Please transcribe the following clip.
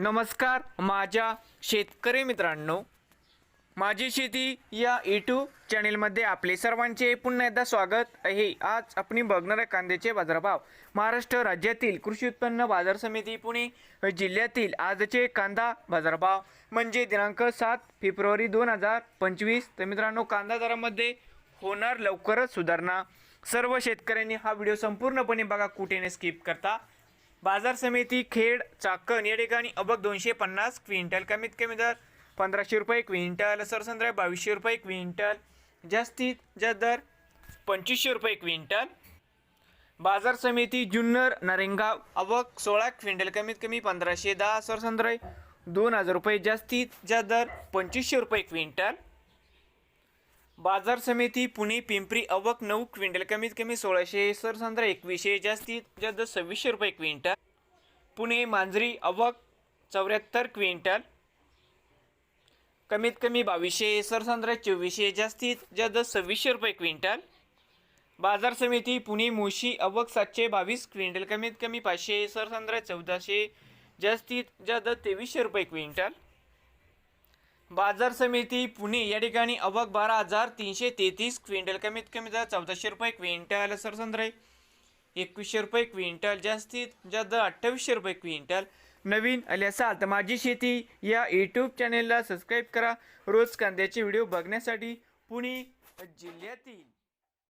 नमस्कार माझ्या शेतकरी मित्रांनो. माझी शेती या यूट्यूब चॅनेलमध्ये आपले सर्वांचे पुन्हा एकदा स्वागत आहे. आज आपण बघणार आहे कांद्याचे बाजारभाव. महाराष्ट्र राज्यातील कृषी उत्पन्न बाजार समिती पुणे जिल्ह्यातील आजचे कांदा बाजारभाव म्हणजे दिनांक सात फेब्रुवारी दोन हजार पंचवीस. तर मित्रांनो कांदा दरामध्ये होणार लवकरच सुधारणा. सर्व शेतकऱ्यांनी हा व्हिडिओ संपूर्णपणे बघा कुठेने स्किप करता. बाजार समिती खेड चाकण या ठिकाणी अबक दोनशे पन्नास क्विंटल. कमीत कमी दर पंधराशे रुपये क्विंटल सरसंद्रा बावीसशे रुपये क्विंटल जास्तीत जास्त दर पंचवीसशे रुपये क्विंटल. बाजार समिती जुन्नर नारेंगाव अवक सोळा क्विंटल कमीत कमी पंधराशे दहा सरसंद्रा दोन हजार रुपये जास्तीत जास्त दर पंचवीसशे रुपये क्विंटल. बाजार समिती पुणे पिंपरी अवक नऊ क्विंटल कमीत कमी सोळाशे सरसंद्रा एकवीसशे जास्तीत जास्त सव्वीसशे रुपये क्विंटल. पुणे मांजरी अवक चौऱ्याहत्तर क्विंटल. कमीत कमी बावीसशे सरसंद्रा चोवीसशे जास्तीत जास्त सव्वीसशे रुपये क्विंटल. बाजार समिती पुणे मुशी अवक सातशे बावीस क्विंटल कमीत कमी पाचशे सरसंद्रा चौदाशे जास्तीत जास्त तेवीसशे रुपये क्विंटल. बाजार समिती पुणे या ठिकाणी अवक बारा हजार तीनशे तेहतीस क्विंटल कमीत कमी दर चौदाशे रुपये क्विंटल सरसंद्रे. एकवीसशे रुपये क्विंटल जास्तीत जास्त अठ्ठावीसशे रुपये क्विंटल. नवीन आले असाल तर माझी शेती या यूट्यूब चॅनेलला सबस्क्राईब करा. रोज कांद्याचे व्हिडिओ बघण्यासाठी पुणे जिल्ह्यातील